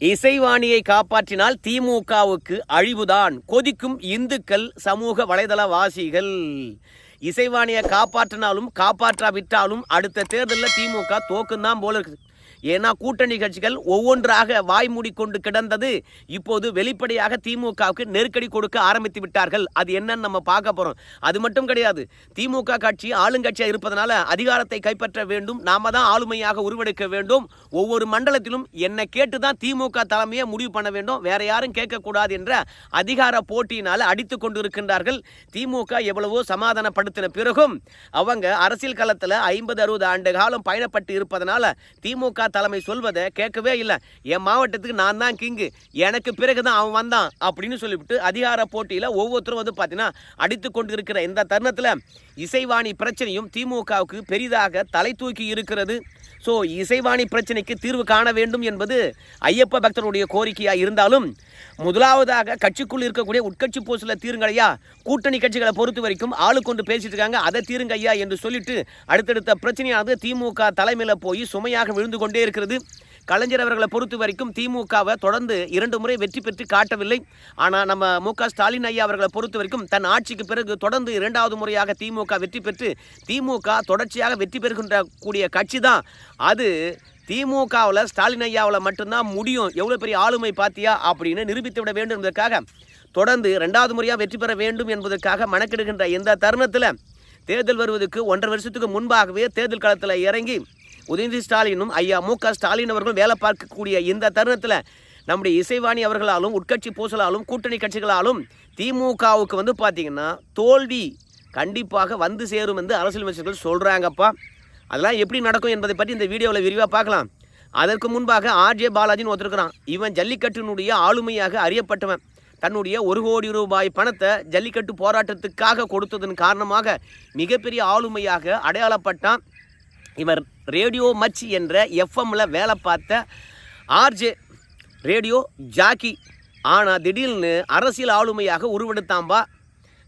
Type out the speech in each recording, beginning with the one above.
இசைவாணியை காப்பாற்றினால் திமுகவுக்கு அழிவுதான். கொதிக்கும் இந்துக்கள் சமூக வலைதளவாசிகள். இசைவாணியை காப்பாற்றினாலும் காப்பாற்றாவிட்டாலும் அடுத்த தேர்தலில் திமுக தோக்குந்தான் போல இருக்குது ஏன்னா கூட்டணி கட்சிகள் ஒவ்வொன்றாக வாய் மூடிக்கொண்டு கிடந்தது. இப்போது வெளிப்படையாக திமுகவுக்கு நெருக்கடி கொடுக்க ஆரம்பித்து விட்டார்கள். அது என்னன்னு நம்ம பார்க்க போறோம். அது மட்டும் கிடையாது. திமுக கட்சி ஆளுங்கட்சியாக இருப்பதனால அதிகாரத்தை கைப்பற்ற வேண்டும். நாம தான் ஆளுமையாக உருவெடுக்க வேண்டும். ஒவ்வொரு மண்டலத்திலும் என்னை கேட்டு தான் திமுக தலைமையை முடிவு பண்ண வேண்டும். வேற யாரும் கேட்கக்கூடாது என்ற அதிகார போட்டியினால் அடித்து கொண்டு இருக்கின்றார்கள் திமுக எவ்வளவோ சமாதானப்படுத்தின பிறகும் அவங்க அரசியல் களத்தில் ஐம்பது அறுபது ஆண்டு காலம் பயணப்பட்டு இருப்பதனால திமுக தலைமை சொல்வதை கேட்கவே இல்லை. என் மாவட்டத்துக்கு நான் தான் கிங்கு. எனக்கு பிறகு தான் அவன் வந்தான் அப்படின்னு சொல்லிவிட்டு அதிகார போட்டியில் ஒவ்வொருத்தரும் வந்து பார்த்தீங்கன்னா அடித்து கொண்டு இருக்கிற இந்த தருணத்தில் இசைவாணி பிரச்சனையும் திமுகவுக்கு பெரிதாக தலை தூக்கி இருக்கிறது. ஸோ இசைவாணி பிரச்சனைக்கு தீர்வு காண வேண்டும் என்பது ஐயப்ப பக்தருடைய கோரிக்கையாக இருந்தாலும் முதலாவதாக கட்சிக்குள் இருக்கக்கூடிய உட்கட்சி போஸ்டில் தீருங்களையா கூட்டணி கட்சிகளை பொறுத்த வரைக்கும் ஆளு கொண்டு பேசிட்டு இருக்காங்க. அதை தீருங்க ஐயா என்று சொல்லிட்டு அடுத்தடுத்த பிரச்சனையானது திமுக தலைமையில் போய் சுமையாக விழுந்து கொண்டே இருக்கிறது. கலைஞர் அவர்களை பொறுத்த வரைக்கும் திமுகவை தொடர்ந்து இரண்டு முறை வெற்றி பெற்று காட்டவில்லை. ஆனால் நம்ம மு க ஸ்டாலின் ஐயா அவர்களை பொறுத்த வரைக்கும் தன் ஆட்சிக்கு பிறகு தொடர்ந்து இரண்டாவது முறையாக திமுக வெற்றி பெற்று திமுக தொடர்ச்சியாக வெற்றி பெறுகின்ற கூடிய கட்சி தான் அது திமுகவில் ஸ்டாலின் ஐயாவில் மட்டும்தான் முடியும். எவ்வளோ பெரிய ஆளுமை பார்த்தியா அப்படின்னு நிரூபித்து விட வேண்டும் என்பதற்காக தொடர்ந்து ரெண்டாவது முறையாக வெற்றி பெற வேண்டும் என்பதற்காக மனக்கெடுகின்ற இந்த தருணத்தில் தேர்தல் வருவதற்கு ஒன்றரை வருஷத்துக்கு முன்பாகவே தேர்தல் களத்தில் இறங்கி உதயநிதி ஸ்டாலினும் ஐயா மு க ஸ்டாலின் அவர்களும் வேலை பார்க்கக்கூடிய இந்த தருணத்தில் நம்முடைய இசைவாணி அவர்களாலும் உட்கட்சி பூசலாலும் கூட்டணி கட்சிகளாலும் திமுகவுக்கு வந்து பார்த்தீங்கன்னா தோல்வி கண்டிப்பாக வந்து சேரும் என்று அரசியல் அமைச்சர்கள் சொல்கிறாங்கப்பா அதெல்லாம் எப்படி நடக்கும் என்பதை பற்றி இந்த வீடியோவில் விரிவாக பார்க்கலாம். அதற்கு முன்பாக ஆர்ஜே பாலாஜின்னு ஒருத்தருக்கிறான் இவன் ஜல்லிக்கட்டினுடைய ஆளுமையாக அறியப்பட்டவன். தன்னுடைய ஒரு கோடி ரூபாய் பணத்தை ஜல்லிக்கட்டு போராட்டத்துக்காக கொடுத்ததன் காரணமாக மிகப்பெரிய ஆளுமையாக அடையாளப்பட்டான் இவர். ரேடியோ மச் என்ற எஃப்எம்ல வேலை பார்த்த ஆர்ஜே ரேடியோ ஜாக்கி. ஆனால் திடீர்னு அரசியல் ஆளுமையாக உருவெடுத்தாம்பா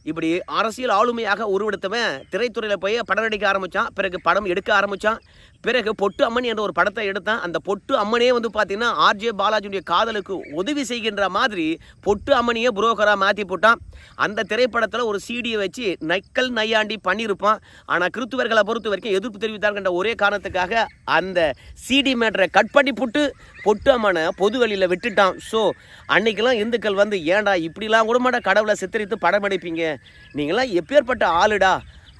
இப்படி அரசியல் ஆளுமையாக உருவெடுத்தவன் திரைத்துறையில் போய் படம் நடிக்க ஆரம்பித்தான் பிறகு படம் எடுக்க ஆரம்பித்தான் பிறகு பொட்டு அம்மன் என்ற ஒரு படத்தை எடுத்தான். அந்த பொட்டு அம்மனே வந்து பார்த்திங்கன்னா ஆர்ஜே பாலாஜியுடைய காதலுக்கு உதவி செய்கின்ற மாதிரி பொட்டு அம்மனையே புரோக்கராக மாற்றி போட்டான். அந்த திரைப்படத்தில் ஒரு சீடியை வச்சு நக்கல் நையாண்டி பண்ணியிருப்பான். ஆனால் கிறித்துவர்களை பொறுத்த வரைக்கும் எதிர்ப்பு தெரிவித்தார்கின்ற ஒரே காரணத்துக்காக அந்த சிடி மேட்டரை கட் பண்ணி போட்டு பொட்டு அம்மனை பொது வெளியில் விட்டுட்டான். ஸோ அன்னைக்கெல்லாம் இந்துக்கள் வந்து ஏன்டா இப்படிலாம் கூட மாட்டா கடவுளை சித்தரித்து படம் எடுப்பீங்க? நீங்களாம் எப்பேற்பட்ட ஆளுடா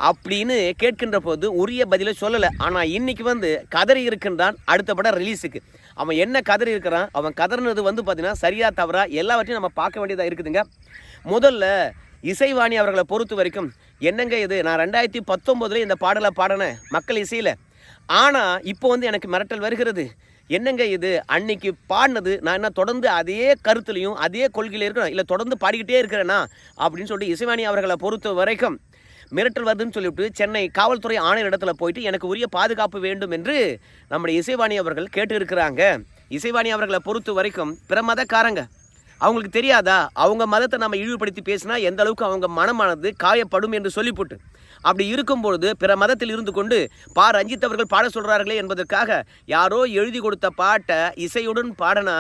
அப்படின்னு கேட்கின்ற போது உரிய பதிலை சொல்லலை. ஆனால் இன்றைக்கி வந்து கதறி இருக்கின்றான் அடுத்த படம் ரிலீஸுக்கு அவன் என்ன கதறி இருக்கிறான்? அவன் கதறினது வந்து பார்த்தீங்கன்னா சரியாக தவறா எல்லாவற்றையும் நம்ம பார்க்க வேண்டியதாக இருக்குதுங்க. முதல்ல இசைவாணி அவர்களை பொறுத்த வரைக்கும் என்னங்க இது? நான் ரெண்டாயிரத்தி பத்தொம்போதுலேயும் இந்த பாடலை பாடினேன் மக்கள் இசையில். ஆனால் இப்போ வந்து எனக்கு மிரட்டல் வருகிறது. என்னங்க இது? அன்னைக்கு பாடினது நான் என்ன தொடர்ந்து அதே கருத்துலையும் அதே கொள்கையில் இருக்கிறேன்? இல்லை தொடர்ந்து பாடிக்கிட்டே இருக்கிறேனா? அப்படின்னு சொல்லிட்டு இசைவாணி அவர்களை பொறுத்த வரைக்கும் மிரட்டல் வருதுன்னு சொல்லிவிட்டு சென்னை காவல்துறை ஆணையர் இடத்துல போயிட்டு எனக்கு உரிய பாதுகாப்பு வேண்டும் என்று நம்முடைய இசைவாணி அவர்கள் கேட்டு இருக்கிறாங்க இசைவாணி அவர்களை பொறுத்த வரைக்கும் பிற மதக்காரங்க அவங்களுக்கு தெரியாதா? அவங்க மதத்தை நம்ம இழிவுபடுத்தி பேசினா எந்த அளவுக்கு அவங்க மனமானது காயப்படும் என்று சொல்லிவிட்டு அப்படி இருக்கும்பொழுது பிற மதத்தில் இருந்து கொண்டு பா. ரஞ்சித் அவர்கள் பாட சொல்கிறார்களே என்பதற்காக யாரோ எழுதி கொடுத்த பாட்டை இசையுடன் பாடனா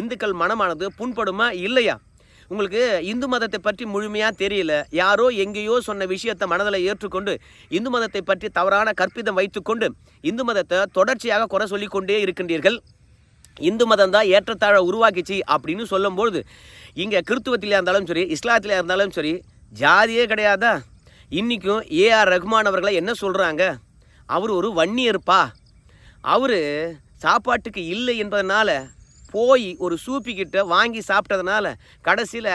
இந்துக்கள் மனமானது புண்படுமா இல்லையா? உங்களுக்கு இந்து மதத்தை பற்றி முழுமையாக தெரியல. யாரோ எங்கேயோ சொன்ன விஷயத்தை மனதில் ஏற்றுக்கொண்டு இந்து மதத்தை பற்றி தவறான கற்பிதம் வைத்துக்கொண்டு இந்து மதத்தை தொடர்ச்சியாக குறை சொல்லிக்கொண்டே இருக்கின்றீர்கள். இந்து மதம் தான் ஏற்றத்தாழ உருவாக்கிச்சு அப்படின்னு சொல்லும்பொழுது இங்கே கிறித்துவத்திலே இருந்தாலும் சரி இஸ்லாத்திலே இருந்தாலும் சரி ஜாதியே கிடையாதா? இன்றைக்கும் ஏஆர் ரஹ்மான் அவர்களை என்ன சொல்கிறாங்க அவர் ஒரு வன்னியர்ப்பா. அவர் சாப்பாட்டுக்கு இல்லை என்பதனால் போய் ஒரு சூப்பிக்கிட்ட வாங்கி சாப்பிட்டதுனால கடைசியில்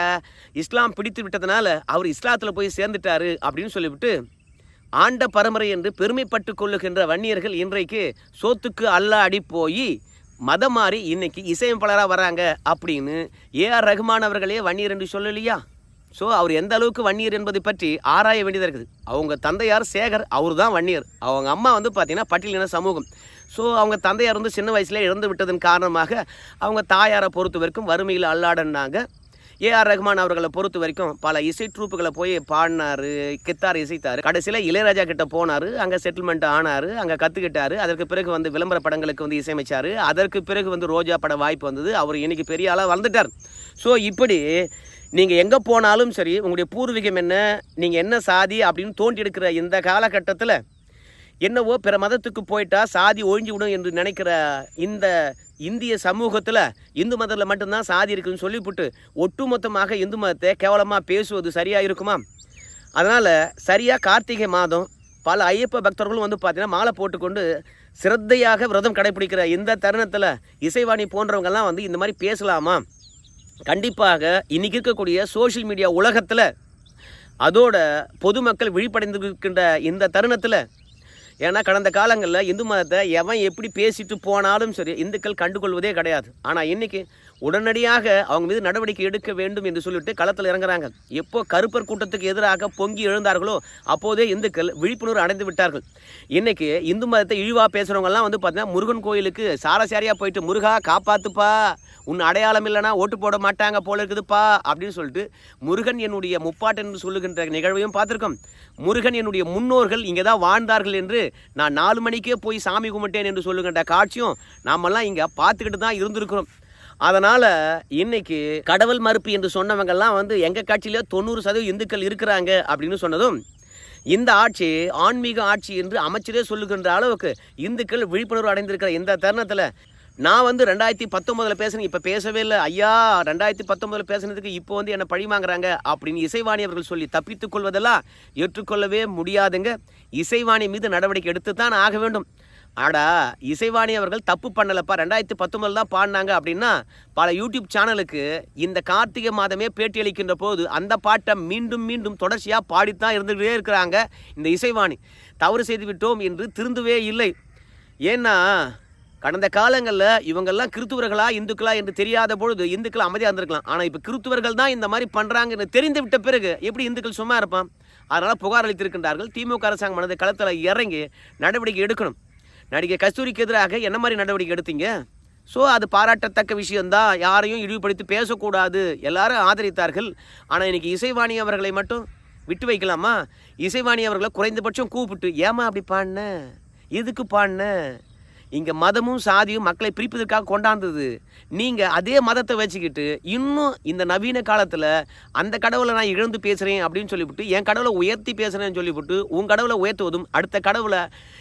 இஸ்லாம் பிடித்து விட்டதுனால அவர் இஸ்லாத்தில் போய் சேர்ந்துட்டாரு அப்படின்னு சொல்லிவிட்டு ஆண்ட பரம்பரை என்று பெருமைப்பட்டு கொள்ளுகின்ற வன்னியர்கள் இன்றைக்கு சோத்துக்கு அல்ல அடி போய் மதம் மாறி இன்னைக்கு இசையமைப்பாளராக வராங்க அப்படின்னு ஏஆர் ரகுமான் அவர்களே வன்னியர் என்று சொல்லலையா? ஸோ அவர் எந்த அளவுக்கு வன்னியர் என்பதை பற்றி ஆராய வேண்டியதாக இருக்குது. அவங்க தந்தையார் சேகர் அவர் தான் வன்னியர். அவங்க அம்மா வந்து பார்த்தீங்கன்னா பட்டியலின சமூகம். ஸோ அவங்க தந்தையார் வந்து சின்ன வயசுல இறந்து விட்டதன் காரணமாக அவங்க தாயாரை பொறுத்த வரைக்கும் வறுமையில் அல்லாடன்னாங்க. ஏஆர் ரஹ்மான் அவர்களை பொறுத்த வரைக்கும் பல இசை ட்ரூப்புகளை போய் பாடினாரு கித்தார் இசைத்தார். கடைசியில் இளையராஜா கிட்ட போனார் அங்கே செட்டில்மெண்ட் ஆனார் அங்கே கற்றுக்கிட்டார் அதற்கு பிறகு வந்து விளம்பர படங்களுக்கு வந்து இசையமைச்சார். அதற்கு பிறகு வந்து ரோஜா பட வாய்ப்பு வந்தது. அவர் இன்னைக்கு பெரிய ஆளாக வளர்ந்துட்டார். ஸோ இப்படி நீங்கள் எங்கே போனாலும் சரி உங்களுடைய பூர்வீகம் என்ன நீங்கள் என்ன சாதி அப்படின்னு தோண்டி எடுக்கிற இந்த காலகட்டத்தில் என்னவோ பிற மதத்துக்கு போயிட்டா சாதி ஒழிஞ்சு விடும் என்று நினைக்கிற இந்த இந்திய சமூகத்தில் இந்து மதத்தில் மட்டும்தான் சாதி இருக்குன்னு சொல்லிவிட்டு ஒட்டுமொத்தமாக இந்து மதத்தை கேவலமாக பேசுவது சரியாக இருக்குமா? அதனால் சரியாக கார்த்திகை மாதம் பல ஐயப்ப பக்தர்களும் வந்து பார்த்தீங்கன்னா மாலை போட்டுக்கொண்டு சிரத்தையாக விரதம் கடைபிடிக்கிற இந்த தருணத்தில் இசைவாணி போன்றவங்கெல்லாம் வந்து இந்த மாதிரி பேசலாமா? கண்டிப்பாக இன்றைக்கி இருக்கக்கூடிய சோஷியல் மீடியா உலகத்தில் அதோட பொதுமக்கள் விழிப்படைந்திருக்கின்ற இந்த தருணத்தில் ஏன்னா கடந்த காலங்களில் இந்து மதத்தை எவன் எப்படி பேசிட்டு போனாலும் சரி இந்துக்கள் கண்டுகொள்வதே கிடையாது. ஆனால் இன்றைக்கி உடனடியாக அவங்க மீது நடவடிக்கை எடுக்க வேண்டும் என்று சொல்லிவிட்டு களத்தில் இறங்குறாங்க. எப்போ கருப்பர் கூட்டத்துக்கு எதிராக பொங்கி எழுந்தார்களோ அப்போதே இந்துக்கள் விழிப்புணர்வு அடைந்து விட்டார்கள். இன்னைக்கு இந்து மதத்தை இழிவாக பேசுகிறவங்கலாம் வந்து பார்த்தீங்கன்னா முருகன் கோயிலுக்கு சாரசாரியாக போயிட்டு முருகா காப்பாத்துப்பா. உன் அடையாளம் இல்லைனா ஓட்டு போட மாட்டாங்க போல இருக்குதுப்பா. அப்படின்னு சொல்லிட்டு முருகன் என்னுடைய முப்பாட்டு என்று சொல்லுகின்ற நிகழ்வையும் பார்த்துருக்கோம். முருகன் என்னுடைய முன்னோர்கள் இங்கே தான் வாழ்ந்தார்கள் என்று நான் நாலு மணிக்கே போய் சாமி கும்பிட்டேன் என்று சொல்லுகின்ற காட்சியும் நாமெல்லாம் இங்கே பார்த்துக்கிட்டு தான் இருந்திருக்கிறோம். அதனால் இன்னைக்கு கடவுள் மறுப்பு என்று சொன்னவங்கெல்லாம் வந்து எங்கள் கட்சியிலே தொண்ணூறு சதவீதம் இந்துக்கள் இருக்கிறாங்க அப்படின்னு சொன்னதும் இந்த ஆட்சி ஆன்மீக ஆட்சி என்று அமைச்சரே சொல்லுகின்ற அளவுக்கு இந்துக்கள் விழிப்புணர்வு அடைந்திருக்கிற இந்த தருணத்தில் நான் வந்து ரெண்டாயிரத்தி பத்தொம்பதில் பேசுனேன். இப்போ பேசவே இல்லை. ஐயா ரெண்டாயிரத்தி பத்தொம்பதில் பேசுனதுக்கு இப்போ வந்து என்னை பழிவாங்குறாங்க அப்படின்னு இசைவாணி அவர்கள் சொல்லி தப்பித்துக் கொள்வதெல்லாம் ஏற்றுக்கொள்ளவே முடியாதுங்க. இசைவாணி மீது நடவடிக்கை எடுத்து தான் ஆக வேண்டும். ஆடா இசைவாணி அவர்கள் தப்பு பண்ணலப்பா. ரெண்டாயிரத்தி பத்தொம்பதில் தான் பாடினாங்க அப்படின்னா பல யூடியூப் சேனலுக்கு இந்த கார்த்திகை மாதமே பேட்டி அளிக்கின்ற போது அந்த பாட்டை மீண்டும் மீண்டும் தொடர்ச்சியாக பாடித்தான் இருந்துகிட்டே இருக்கிறாங்க இந்த இசைவாணி. தவறு செய்து விட்டோம் என்று திருந்தவே இல்லை. ஏன்னா கடந்த காலங்களில் இவங்கெல்லாம் கிறித்துவர்களா இந்துக்களா என்று தெரியாத பொழுது இந்துக்கள் அமைதியாக இருந்திருக்கலாம். ஆனால் இப்போ கிறித்துவர்கள் தான் இந்த மாதிரி பண்ணுறாங்கன்னு தெரிந்து விட்ட பிறகு எப்படி இந்துக்கள் சும்மா இருப்பான்? அதனால் புகார் அளித்திருக்கின்றார்கள். திமுக அரசாங்கம் மனது களத்தில் இறங்கி நடவடிக்கை எடுக்கணும். நடிகை கஸ்தூரிக்கு எதிராக என்ன மாதிரி நடவடிக்கை எடுத்தீங்க? ஸோ அது பாராட்டத்தக்க விஷயந்தான் யாரையும் இழிவுபடுத்தி பேசக்கூடாது. எல்லாரும் ஆதரித்தார்கள். ஆனால் இன்னைக்கு இசைவாணி அவர்களை மட்டும் விட்டு வைக்கலாமா? இசைவாணி அவர்களை குறைந்தபட்சம் கூப்பிட்டு ஏமா அப்படி பாடின? எதுக்கு பாடின? இங்கே மதமும் சாதியும் மக்களை பிரிப்பதற்காக கொண்டாந்தது. நீங்கள் அதே மதத்தை வச்சுக்கிட்டு இன்னும் இந்த நவீன காலத்தில் அந்த கடவுளை நான் இழந்து பேசுகிறேன் அப்படின்னு சொல்லிவிட்டு என் கடவுளை உயர்த்தி பேசுகிறேன்னு சொல்லிவிட்டு உன் கடவுளை உயர்த்துவதும் அடுத்த கடவுளை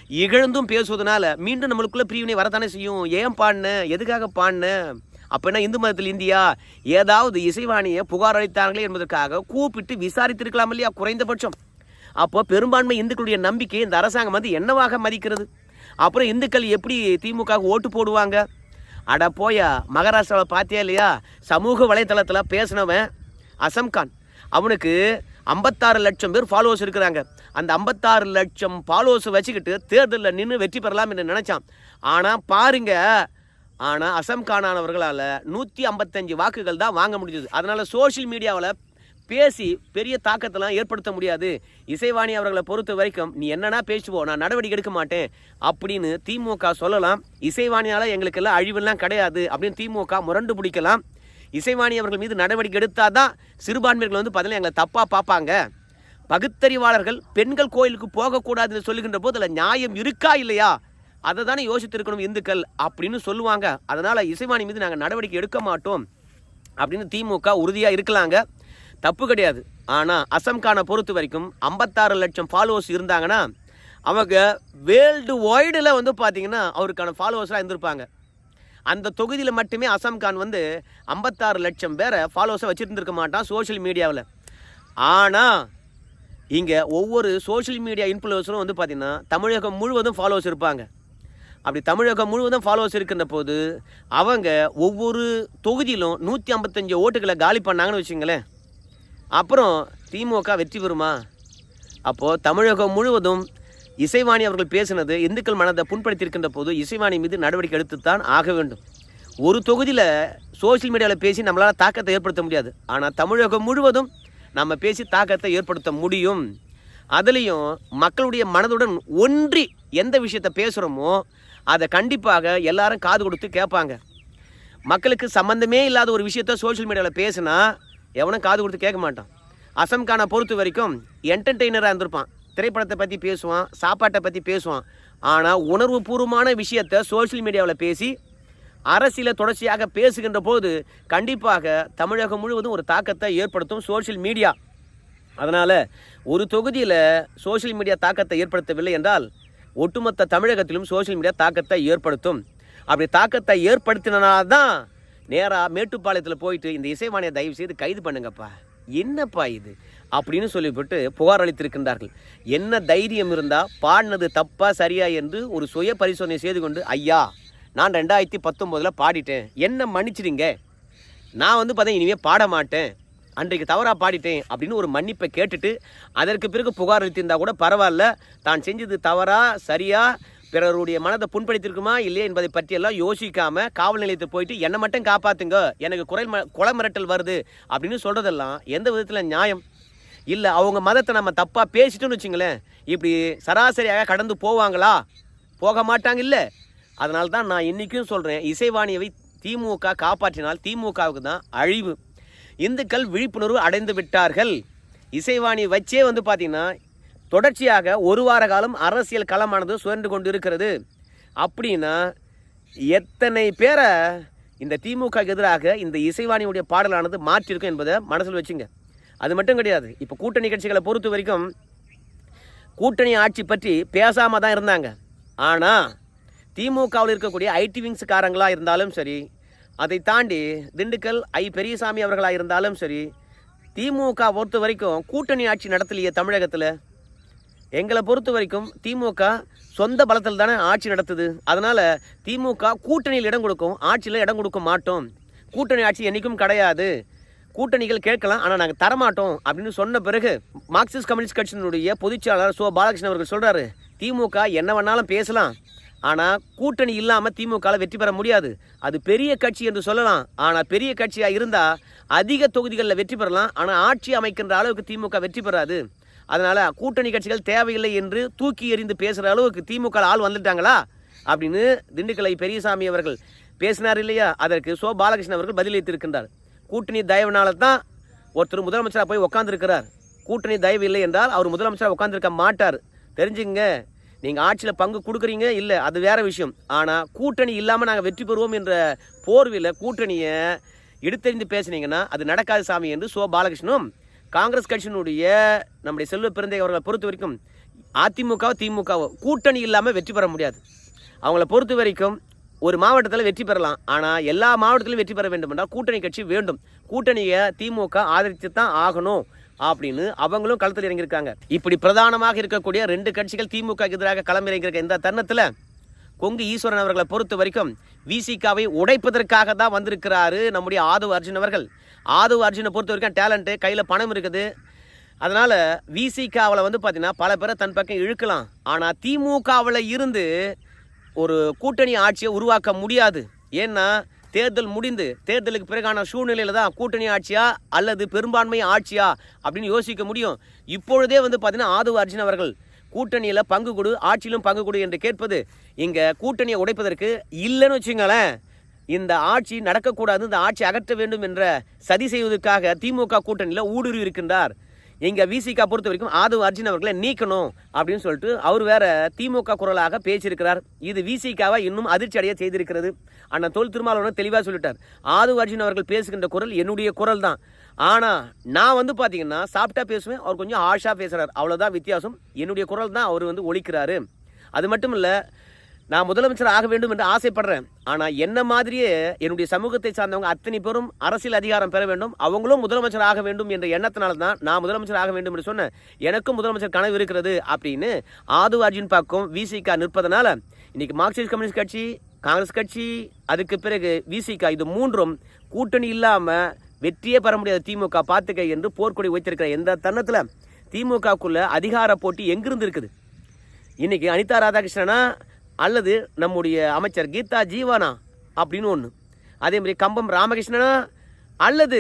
இகழ்ந்தும் பேசுவதனால மீண்டும் நம்மளுக்குள்ள பிரிவினை வரத்தானே செய்யும். ஏன் பாடின? எதுக்காக பாடின? அப்படின்னா இந்து மதத்தில் இந்தியா? ஏதாவது இசைவாணியை புகார் அளித்தார்களே என்பதற்காக கூப்பிட்டு விசாரித்திருக்கலாம் இல்லையா குறைந்தபட்சம்? அப்போ பெரும்பான்மை இந்துக்களுடைய நம்பிக்கை இந்த அரசாங்கம் வந்து என்னவாக மதிக்கிறது? அப்புறம் இந்துக்கள் எப்படி திமுக ஓட்டு போடுவாங்க? அட போயா மகாராஷ்டிராவில் பார்த்தியா இல்லையா? சமூக வலைத்தளத்தில் பேசினவன் அசம்கான் அவனுக்கு ஐம்பத்தாறு லட்சம் பேர் ஃபாலோவர்ஸ் இருக்கிறாங்க. அந்த ஐம்பத்தாறு லட்சம் ஃபாலோவர்ஸ் வச்சுக்கிட்டு தேர்தலில் நின்று வெற்றி பெறலாம் என்று நினச்சான். ஆனால் பாருங்க. ஆனால் அசம்கானானவர்களால் நூற்றி ஐம்பத்தஞ்சு வாக்குகள் தான் வாங்க முடிஞ்சது. அதனால் சோஷியல் மீடியாவில் பேசி பெரிய தாக்கத்தெல்லாம் ஏற்படுத்த முடியாது. இசைவாணி அவர்களை பொறுத்த வரைக்கும் நீ என்னன்னா பேசுவோ? நான் நடவடிக்கை எடுக்க மாட்டேன். அப்படின்னு திமுக சொல்லலாம். இசைவாணியால் எங்களுக்கெல்லாம் அழிவெல்லாம் கிடையாது அப்படின்னு திமுக முரண்டு பிடிக்கலாம். இசைவாணி அவர்கள் மீது நடவடிக்கை எடுத்தால் தான் சிறுபான்மையர்கள் வந்து பார்த்தீங்கன்னா எங்களை தப்பாக பார்ப்பாங்க. பகுத்தறிவாளர்கள் பெண்கள் கோயிலுக்கு போகக்கூடாதுன்னு சொல்லுகின்ற போது அதில் நியாயம் இருக்கா இல்லையா? அதை தானே யோசித்திருக்கணும் இந்துக்கள் அப்படின்னு சொல்லுவாங்க. அதனால் இசைவாணி மீது நாங்கள் நடவடிக்கை எடுக்க மாட்டோம் அப்படின்னு திமுக உறுதியாக இருக்கலாங்க. தப்பு கிடையாது. ஆனால் அசம்கானை பொறுத்த வரைக்கும் ஐம்பத்தாறு லட்சம் ஃபாலோவர்ஸ் இருந்தாங்கன்னா அவங்க வேர்ல்டு வைடில் வந்து பார்த்தீங்கன்னா அவருக்கான ஃபாலோவர்ஸ்லாம் இருந்திருப்பாங்க. அந்த தொகுதியில் மட்டுமே அசாம் கான் வந்து ஐம்பத்தாறு லட்சம் பேரை ஃபாலோவர்ஸை வச்சுருந்துருக்க மாட்டான் சோஷியல் மீடியாவில் ஆனால் இங்கே ஒவ்வொரு சோஷியல் மீடியா இன்ஃப்ளூயன்ஸரும் வந்து பார்த்திங்கன்னா தமிழகம் முழுவதும் ஃபாலோவர்ஸ் இருப்பாங்க. அப்படி தமிழகம் முழுவதும் ஃபாலோவர்ஸ் இருக்கின்ற போது அவங்க ஒவ்வொரு தொகுதியிலும் நூற்றி ஐம்பத்தஞ்சு ஓட்டுகளை காலி பண்ணாங்கன்னு வச்சுங்களேன். அப்புறம் திமுக வெற்றி பெறுமா? அப்போது தமிழகம் முழுவதும் இசைவாணி அவர்கள் பேசினது இந்துக்கள் மனதை புண்படுத்தியிருக்கின்ற போது இசைவாணி மீது நடவடிக்கை எடுத்துத்தான் ஆக வேண்டும். ஒரு தொகுதியில் சோஷியல் மீடியாவில் பேசி நம்மளால் தாக்கத்தை ஏற்படுத்த முடியாது. ஆனால் தமிழகம் முழுவதும் நம்ம பேசி தாக்கத்தை ஏற்படுத்த முடியும். அதுலேயும் மக்களுடைய மனதுடன் ஒன்றி எந்த விஷயத்தை பேசுகிறோமோ அதை கண்டிப்பாக எல்லாரும் காது கொடுத்து கேட்பாங்க. மக்களுக்கு சம்மந்தமே இல்லாத ஒரு விஷயத்த சோஷியல் மீடியாவில் பேசினா எவனும் காது கொடுத்து கேட்க மாட்டான். அசம்கானை பொறுத்த வரைக்கும் என்டர்டெய்னராக இருந்திருப்பான். திரைப்படத்தை பற்றி பேசுவான் சாப்பாட்டை பற்றி பேசுவான். ஆனால் உணர்வுபூர்வமான விஷயத்தை சோஷியல் மீடியாவில் பேசி அரசியலை தொடர்ச்சியாக பேசுகின்ற போது கண்டிப்பாக தமிழகம் முழுவதும் ஒரு தாக்கத்தை ஏற்படுத்தும் சோஷியல் மீடியா அதனால் ஒரு தொகுதியில் சோஷியல் மீடியா தாக்கத்தை ஏற்படுத்தவில்லை என்றால் ஒட்டுமொத்த தமிழகத்திலும் சோஷியல் மீடியா தாக்கத்தை ஏற்படுத்தும். அப்படி தாக்கத்தை ஏற்படுத்தினால்தான் நேராக மேட்டுப்பாளையத்தில் போயிட்டு இந்த இசைவாணியை தயவு செய்து கைது பண்ணுங்கப்பா. என்னப்பா இது? அப்படின்னு சொல்லிவிட்டு புகார் அளித்திருக்கின்றார்கள். என்ன தைரியம் இருந்தால் பாடினது தப்பா சரியா என்று ஒரு சுய பரிசோதனை செய்து கொண்டு ஐயா நான் ரெண்டாயிரத்தி பத்தொம்போதில் பாடிட்டேன். என்ன மன்னிச்சிடுங்க? நான் வந்து பார்த்தா இனிமேல் பாட மாட்டேன். அன்றைக்கு தவறாக பாடிட்டேன். அப்படின்னு ஒரு மன்னிப்பை கேட்டுட்டு அதற்கு பிறகு புகார் அளித்திருந்தால் கூட பரவாயில்ல. தான் செஞ்சது தவறா சரியாக பிறருடைய மனதை புண்படுத்திருக்குமா இல்லையா என்பதை பற்றியெல்லாம் யோசிக்காம காவல் நிலையத்துக்கு போயிட்டு என்னை மட்டும் காப்பாத்துங்க எனக்கு குறை ம கொலை மிரட்டல் வருது அப்படின்னு சொல்கிறதெல்லாம் எந்த விதத்தில் நியாயம்? இல்லை அவங்க மதத்தை நம்ம தப்பாக பேசிட்டோம்னு வச்சுங்களேன் இப்படி சராசரியாக கடந்து போவாங்களா? போக மாட்டாங்க இல்லை. அதனால தான் நான் இன்றைக்கும் சொல்கிறேன் இசைவாணியை திமுக காப்பாற்றினால் திமுகவுக்கு தான் அழிவு. இந்துக்கள் விழிப்புணர்வு அடைந்து விட்டார்கள். இசைவாணி வச்சே வந்து பார்த்திங்கன்னா தொடர்ச்சியாக ஒரு வார காலம் அரசியல் களமானது சுழன்று கொண்டு இருக்கிறது அப்படின்னா எத்தனை பேரை இந்த திமுக எதிராக இந்த இசைவாணியுடைய பாடலானது மாற்றிருக்கும் என்பதை மனசில் வச்சுங்க. அது மட்டும் கிடையாது. இப்போ கூட்டணி கட்சிகளை பொறுத்த வரைக்கும் கூட்டணி ஆட்சி பற்றி பேசாமல் தான் இருந்தாங்க. ஆனால் திமுகவில் இருக்கக்கூடிய ஐடி விங்ஸ்காரங்களாக இருந்தாலும் சரி அதை தாண்டி திண்டுக்கல் ஐ பெரியசாமி அவர்களாக இருந்தாலும் சரி திமுக பொறுத்த வரைக்கும் கூட்டணி ஆட்சி நடத்தலையே தமிழகத்தில். எங்களை பொறுத்த வரைக்கும் திமுக சொந்த பலத்தில் தானே ஆட்சி நடத்துது. அதனால் திமுக கூட்டணியில் இடம் கொடுக்கும் ஆட்சியில் இடம் கொடுக்க மாட்டோம். கூட்டணி ஆட்சி என்றைக்கும் கிடையாது. கூட்டணிகள் கேட்கலாம் ஆனால் நாங்கள் தரமாட்டோம் அப்படின்னு சொன்ன பிறகு மார்க்சிஸ்ட் கம்யூனிஸ்ட் கட்சியினுடைய பொதுச்செயலாளர் சோ பாலகிருஷ்ணன் அவர்கள் சொல்கிறாரு திமுக என்ன வேணாலும் பேசலாம் ஆனால் கூட்டணி இல்லாமல் திமுகவில் வெற்றி பெற முடியாது. அது பெரிய கட்சி என்று சொல்லலாம் ஆனால் பெரிய கட்சியாக இருந்தால் அதிக தொகுதிகளில் வெற்றி பெறலாம் ஆனால் ஆட்சி அமைக்கின்ற அளவுக்கு திமுக வெற்றி பெறாது. அதனால் கூட்டணி கட்சிகள் தேவையில்லை என்று தூக்கி எறிந்து பேசுகிற அளவுக்கு திமுக ஆள் வந்துட்டாங்களா? அப்படின்னு திண்டுக்கலை பெரியசாமி அவர்கள் பேசினார் இல்லையா? அதற்கு சோ பாலகிருஷ்ணன் அவர்கள் பதிலளித்திருக்கின்றார். கூட்டணி தயவுனால தான் ஒருத்தர் முதலமைச்சராக போய் உட்காந்துருக்கிறார் கூட்டணி தயவு இல்லை என்றால் அவர் முதலமைச்சராக உட்காந்துருக்க மாட்டார். தெரிஞ்சுங்க நீங்கள் ஆட்சியில் பங்கு கொடுக்குறீங்க? இல்லை அது வேற விஷயம். ஆனால் கூட்டணி இல்லாமல் நாங்கள் வெற்றி பெறுவோம் என்ற போர்வையில் கூட்டணியை எடுத்தெறிந்து பேசுனீங்கன்னா அது நடக்காது சாமி என்று சோ பாலகிருஷ்ணனும் காங்கிரஸ் கட்சியினுடைய நம்முடைய செல்வ பிறந்தை அவர்களை பொறுத்த வரைக்கும் அதிமுகவோ திமுகவோ கூட்டணி இல்லாமல் வெற்றி பெற முடியாது. அவங்கள பொறுத்த வரைக்கும் ஒரு மாவட்டத்தில் வெற்றி பெறலாம். ஆனால் எல்லா மாவட்டத்திலும் வெற்றி பெற வேண்டும் என்றால் கூட்டணி கட்சி வேண்டும். கூட்டணியை திமுக ஆதரித்து தான் ஆகணும் அப்படின்னு அவங்களும் களத்தில் இறங்கியிருக்காங்க. இப்படி பிரதானமாக இருக்கக்கூடிய ரெண்டு கட்சிகள் திமுக எதிராக களமிறங்கியிருக்க இந்த தருணத்தில் கொங்கு ஈஸ்வரன் அவர்களை பொறுத்த வரைக்கும் விசிகாவை உடைப்பதற்காக தான் வந்திருக்கிறாரு நம்முடைய ஆதவ அர்ஜுன் அவர்கள். ஆதவ் அர்ஜுனை பொறுத்த வரைக்கும் டேலண்ட்டு கையில் பணம் இருக்குது. அதனால் விசிகாவில் வந்து பார்த்தீங்கன்னா பல பேரை தன் பக்கம் இழுக்கலாம். ஆனால் திமுகவில் இருந்து ஒரு கூட்டணி ஆட்சியை உருவாக்க முடியாது. ஏன்னா தேர்தல் முடிந்து தேர்தலுக்கு பிறகான சூழ்நிலையில் தான் கூட்டணி ஆட்சியா அல்லது பெரும்பான்மை ஆட்சியா அப்படின்னு யோசிக்க முடியும். இப்பொழுதே வந்து பார்த்தீங்கன்னா ஆதவ அர்ஜுன் அவர்கள் கூட்டணியில் பங்கு கொடு ஆட்சியிலும் பங்கு கொடு என்று கேட்பது இங்கே கூட்டணியை உடைப்பதற்கு இல்லைன்னு வச்சுங்களேன். இந்த ஆட்சி நடக்கக்கூடாது இந்த ஆட்சி அகற்ற வேண்டும் என்ற சதி செய்வதற்காக திமுக கூட்டணியில் ஊடுருவி இருக்கின்றார். எங்கள் விசிகா பொறுத்த வரைக்கும் ஆதவ் அர்ஜுன் அவர்களை நீக்கணும் அப்படின்னு சொல்லிட்டு அவர் வேற திமுக குரலாக பேசியிருக்கிறார். இது விசிகாவை இன்னும் அதிர்ச்சி அடைய செய்திருக்கிறது. ஆனால் தொல் திருமாவளவன் தெளிவாக சொல்லிட்டார். ஆதவ் அர்ஜுன் அவர்கள் பேசுகின்ற குரல் என்னுடைய குரல் தான். ஆனால் நான் வந்து பார்த்தீங்கன்னா சாப்பிட்டா பேசுவேன் அவர் கொஞ்சம் ஆஷாக பேசுகிறார் அவ்வளோதான் வித்தியாசம். என்னுடைய குரல் தான் அவர் வந்து ஒழிக்கிறாரு. அது மட்டும் இல்லை நான் முதலமைச்சர் ஆக வேண்டும் என்று ஆசைப்படுறேன். ஆனால் என்ன மாதிரியே என்னுடைய சமூகத்தை சார்ந்தவங்க அத்தனை பேரும் அரசியல் அதிகாரம் பெற வேண்டும். அவங்களும் முதலமைச்சர் ஆக வேண்டும் என்ற எண்ணத்தினால தான் நான் முதலமைச்சர் ஆக வேண்டும் என்று சொன்னேன். எனக்கும் முதலமைச்சர் கனவு இருக்கிறது அப்படின்னு ஆது அர்ஜுன் பக்கம் விசிகா நிற்பதனால இன்னைக்கு மார்க்சிஸ்ட் கம்யூனிஸ்ட் கட்சி காங்கிரஸ் கட்சி அதுக்கு பிறகு விசிகா இது மூன்றும் கூட்டணி இல்லாமல் வெற்றியே பெற முடியாத திமுக பார்த்துக்க என்று போர்க்கொடி வைத்திருக்கிற எந்த தருணத்தில் திமுகக்குள்ள அதிகார போட்டி எங்கிருந்து இருக்குது? இன்னைக்கு அனிதா ராதாகிருஷ்ணனா அல்லது நம்முடைய அமைச்சர் கீதா ஜீவானா அப்படின்னு ஒன்று அதே மாதிரி கம்பம் ராமகிருஷ்ணனா அல்லது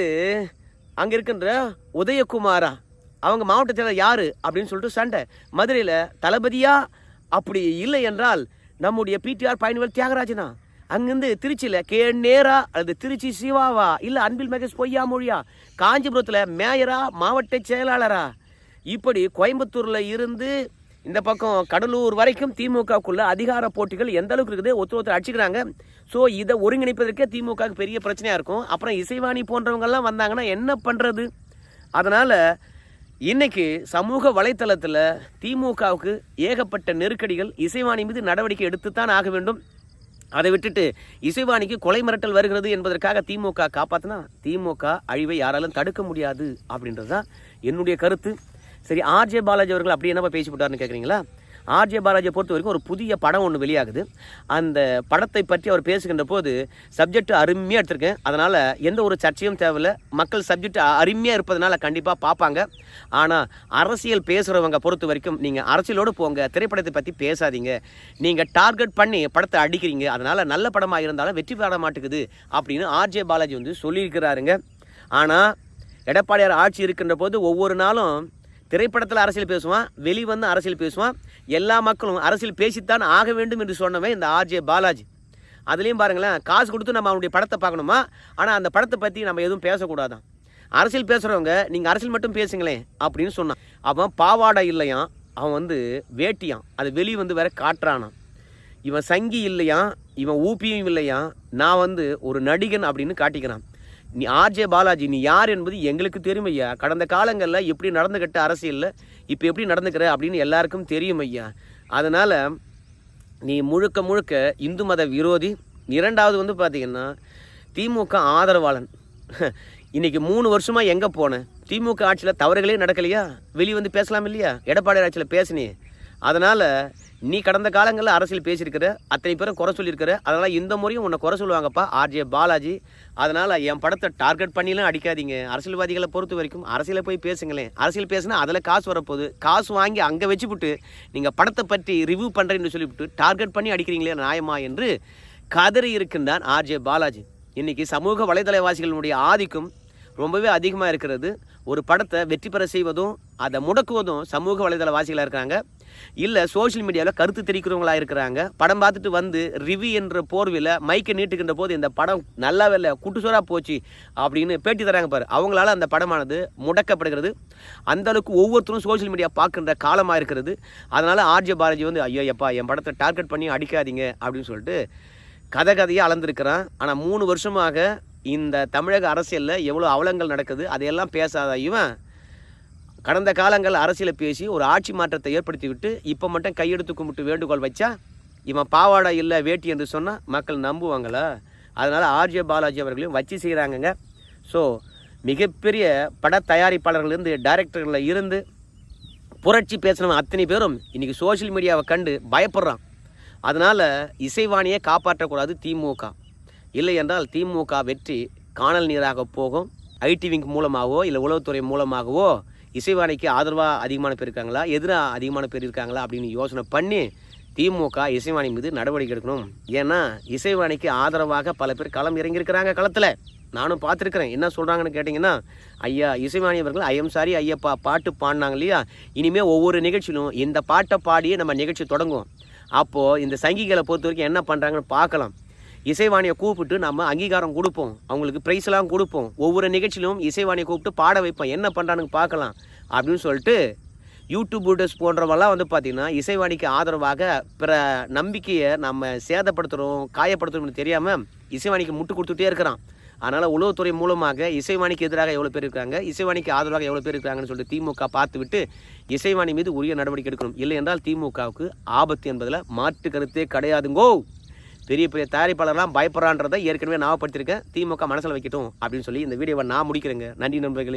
அங்கே இருக்கின்ற உதயகுமாரா. அவங்க மாவட்ட செயலர் அப்படின்னு சொல்லிட்டு சண்டை. மதுரையில் தளபதியா அப்படி இல்லை என்றால் நம்முடைய பிடிஆர் பயணிகள் தியாகராஜனா? அங்கேருந்து திருச்சியில் கே நேரா அல்லது திருச்சி சிவாவா இல்லை அன்பில் மகேஷ் பொய்யா மொழியா காஞ்சிபுரத்தில் மேயரா மாவட்ட செயலாளரா? இப்படி கோயம்புத்தூரில் இருந்து இந்த பக்கம் கடலூர் வரைக்கும் திமுகவுக்குள்ள அதிகார போட்டிகள் எந்த அளவுக்கு இருக்குது? ஒருத்தர் ஒருத்தர் அடிச்சுக்கிறாங்க. ஸோ இதை ஒருங்கிணைப்பதற்கே திமுகவுக்கு பெரிய பிரச்சனையாக இருக்கும். அப்புறம் இசைவாணி போன்றவங்கெல்லாம் வந்தாங்கன்னா என்ன பண்ணுறது அதனால் இன்னைக்கு சமூக வலைத்தளத்தில் திமுகவுக்கு ஏகப்பட்ட நெருக்கடிகள் இசைவாணி மீது நடவடிக்கை எடுத்துத்தான் ஆக வேண்டும். அதை விட்டுட்டு இசைவாணிக்கு கொலை மிரட்டல் வருகிறது என்பதற்காக திமுக காப்பாற்றினா திமுக அழிவை யாராலும் தடுக்க முடியாது அப்படின்றது தான் என்னுடைய கருத்து. சரி ஆர்ஜே பாலாஜி அவர்கள் அப்படி என்னப்பா பேசி போட்டாருன்னு கேட்குறீங்களா ஆர்ஜே பாலாஜியை பொறுத்த வரைக்கும் ஒரு புதிய படம் ஒன்று வெளியாகுது. அந்த படத்தை பற்றி அவர் பேசுகின்ற போது சப்ஜெக்ட் அருமையாக எடுத்திருக்கேன். அதனால் எந்த ஒரு சர்ச்சையும் தேவையில்ல. மக்கள் சப்ஜெக்ட் அருமையாக இருப்பதனால கண்டிப்பாக பார்ப்பாங்க. ஆனால் அரசியல் பேசுகிறவங்க பொறுத்த வரைக்கும் நீங்கள் அரசியலோடு போங்க. திரைப்படத்தை பற்றி பேசாதீங்க. நீங்கள் டார்கெட் பண்ணி படத்தை அடிக்கிறீங்க. அதனால் நல்ல படமாக இருந்தாலும் வெற்றி பெற மாட்டேங்குது அப்படின்னு ஆர்ஜே பாலாஜி வந்து சொல்லியிருக்கிறாருங்க. ஆனால் எடப்பாடியார் ஆட்சி இருக்கின்ற போது ஒவ்வொரு நாளும் திரைப்படத்தில் அரசியல் பேசுவான் வெளி வந்து அரசியல் பேசுவான். எல்லா மக்களும் அரசியல் பேசித்தான் ஆக வேண்டும் என்று சொன்னவன் இந்த ஆர்ஜே பாலாஜி. அதுலேயும் பாருங்களேன் காசு கொடுத்து நம்ம அவனுடைய படத்தை பார்க்கணுமா? ஆனால் அந்த படத்தை பற்றி நம்ம எதுவும் பேசக்கூடாதான். அரசியல் பேசுகிறவங்க நீங்கள் அரசியல் மட்டும் பேசுங்களேன் அப்படின்னு சொன்னான். அவன் பாவாடை இல்லையான் அவன் வந்து வேட்டியான் அது வெளியே வந்து வேற காட்டுறானான் இவன் சங்கி இல்லையான் இவன் ஊப்பியும் இல்லையா நான் வந்து ஒரு நடிகன் அப்படின்னு காட்டிக்கிறான். நீ ஆர்ஜே பாலாஜி நீ யார் என்பது எங்களுக்கு தெரியும் ஐயா. கடந்த காலங்களில் எப்படி நடந்துக்கிட்ட அரசியலில் இப்போ எப்படி நடந்துக்கிற அப்படின்னு எல்லாருக்கும் தெரியும் ஐயா. அதனால் நீ முழுக்க முழுக்க இந்து மத விரோதி. இரண்டாவது வந்து பார்த்தீங்கன்னா திமுக ஆதரவாளன். இன்றைக்கி மூணு வருஷமாக எங்கே போனேன் திமுக ஆட்சியில் தவறுகளே நடக்கலையா? வெளியே வந்து பேசலாம் இல்லையா? எடப்பாடி ஆட்சியில் பேசினே அதனால் நீ கடந்த காலங்களில் அரசியல் பேசியிருக்கிற அத்தனை பேரும் குறை சொல்லியிருக்கிற அதனால் இந்த முறையும் உன்னை குறை சொல்லுவாங்கப்பா ஆர்ஜே பாலாஜி. அதனால் என் படத்தை டார்கெட் பண்ணிலாம் அடிக்காதீங்க. அரசியல்வாதிகளை பொறுத்த வரைக்கும் அரசியலை போய் பேசுங்களேன். அரசியல் பேசினா அதில் காசு வரப்போகுது. காசு வாங்கி அங்கே வச்சுவிட்டு நீங்கள் படத்தை பற்றி ரிவ்யூ பண்ணுறேன்னு சொல்லிவிட்டு டார்கெட் பண்ணி அடிக்கிறீங்களே நியாயமா என்று கதறி இருக்கின்றான் ஆர்ஜே பாலாஜி. இன்றைக்கி சமூக வலைதளவாசிகளுடைய ஆதிக்கம் ரொம்பவே அதிகமாக இருக்கிறது. ஒரு படத்தை வெற்றி பெற செய்வதும் அதை முடக்குவதும் சமூக வலைதளவாசிகளாக இருக்கிறாங்க. இல்லை சோஷியல் மீடியாவில் கருத்து தெரிவிக்கிறவங்களா இருக்கிறாங்க. படம் பார்த்துட்டு வந்து ரிவி என்ற போர்வில் மைக்கை நீட்டுக்கின்ற போது இந்த படம் நல்லாவே இல்லை குட்டுசோராக போச்சு அப்படின்னு பேட்டி தராங்க பாரு. அவங்களால அந்த படமானது முடக்கப்படுகிறது. அந்த அளவுக்கு ஒவ்வொருத்தரும் சோஷியல் மீடியா பார்க்குற காலமாக இருக்கிறது. அதனால் ஆர்ஜே பாலாஜி வந்து ஐயோ எப்பா என் படத்தை டார்கெட் பண்ணி அடிக்காதீங்க அப்படின்னு சொல்லிட்டு கதை கதையாக அளந்திருக்கிறான். ஆனால் மூணு வருஷமாக இந்த தமிழக அரசியலில் எவ்வளோ அவலங்கள் நடக்குது அதையெல்லாம் பேசாத இவன் கடந்த காலங்கள் அரசியலை பேசி ஒரு ஆட்சி மாற்றத்தை ஏற்படுத்தி விட்டு இப்போ மட்டும் கையெடுத்து கும்பிட்டு வேண்டுகோள் வச்சா இவன் பாவாடை இல்லை வேட்டி என்று சொன்னால் மக்கள் நம்புவாங்களா? அதனால் ஆர்ஜே பாலாஜி அவர்களையும் வச்சு செய்கிறாங்கங்க ஸோ மிகப்பெரிய பட தயாரிப்பாளர்கள்லேருந்து டைரக்டர்களில் இருந்து புரட்சி பேசினவன் அத்தனை பேரும் இன்றைக்கி சோஷியல் மீடியாவை கண்டு பயப்படுறான். அதனால் இசைவாணியை காப்பாற்றக்கூடாது திமுக. இல்லை என்றால் திமுக வெற்றி காணல் நீராக போகும். ஐடி விங் மூலமாகவோ இல்லை உளவுத்துறை மூலமாகவோ இசைவாணிக்கு ஆதரவாக அதிகமான பேர் இருக்காங்களா? எதிராக அதிகமான பேர் இருக்காங்களா? அப்படின்னு யோசனை பண்ணி திமுக இசைவாணி மீது நடவடிக்கை எடுக்கணும். ஏன்னா இசைவாணிக்கு ஆதரவாக பல பேர் களம் இறங்கியிருக்கிறாங்க களத்தில். நானும் பார்த்துருக்குறேன். என்ன சொல்கிறாங்கன்னு கேட்டிங்கன்னா ஐயா இசைவாணி அவர்கள் ஐயம் சாரி ஐயப்பா பாட்டு பாடினாங்க இல்லையா? இனிமேல் ஒவ்வொரு நிகழ்ச்சியிலும் இந்த பாட்டை பாடியே நம்ம நிகழ்ச்சி தொடங்குவோம். அப்போது இந்த சங்கிகளை பொறுத்த வரைக்கும் என்ன பண்ணுறாங்கன்னு பார்க்கலாம். இசைவாணியை கூப்பிட்டு நம்ம அங்கீகாரம் கொடுப்போம். அவங்களுக்கு ப்ரைஸ்லாம் கொடுப்போம். ஒவ்வொரு நிகழ்ச்சியிலும் இசைவாணியை கூப்பிட்டு பாட வைப்போம். என்ன பண்ணுறானுங்க பார்க்கலாம். அப்படின்னு சொல்லிட்டு யூடியூபர்ஸ் போன்றவெல்லாம் வந்து பார்த்திங்கன்னா இசைவாணிக்கு ஆதரவாக பிற நம்பிக்கையை நம்ம சேதப்படுத்துகிறோம் காயப்படுத்துகிறோம்னு தெரியாமல் இசைவாணிக்கு முட்டு கொடுத்துட்டே இருக்கிறான். அதனால் உளவுத்துறை மூலமாக இசைவாணிக்கு எதிராக எவ்வளோ பேர் இருக்காங்க இசைவாணிக்கு ஆதரவாக எவ்வளோ பேர் இருக்காங்கன்னு சொல்லிட்டு திமுக பார்த்துவிட்டு இசைவாணி மீது உரிய நடவடிக்கை எடுக்கணும். இல்லை என்றால் திமுகவுக்கு ஆபத்து என்பதில் மாற்று கருத்தே கிடையாதுங்கோ. பெரிய பெரிய தயாரிப்பாளர்லாம் பயப்படுறான்றதை ஏற்கனவே ஞாபகப்படுத்தியிருக்கேன் திமுக மனசில் வைக்கட்டும் அப்படின்னு சொல்லி இந்த வீடியோவை நான் முடிக்கிறேங்க. நன்றி நண்பர்களே.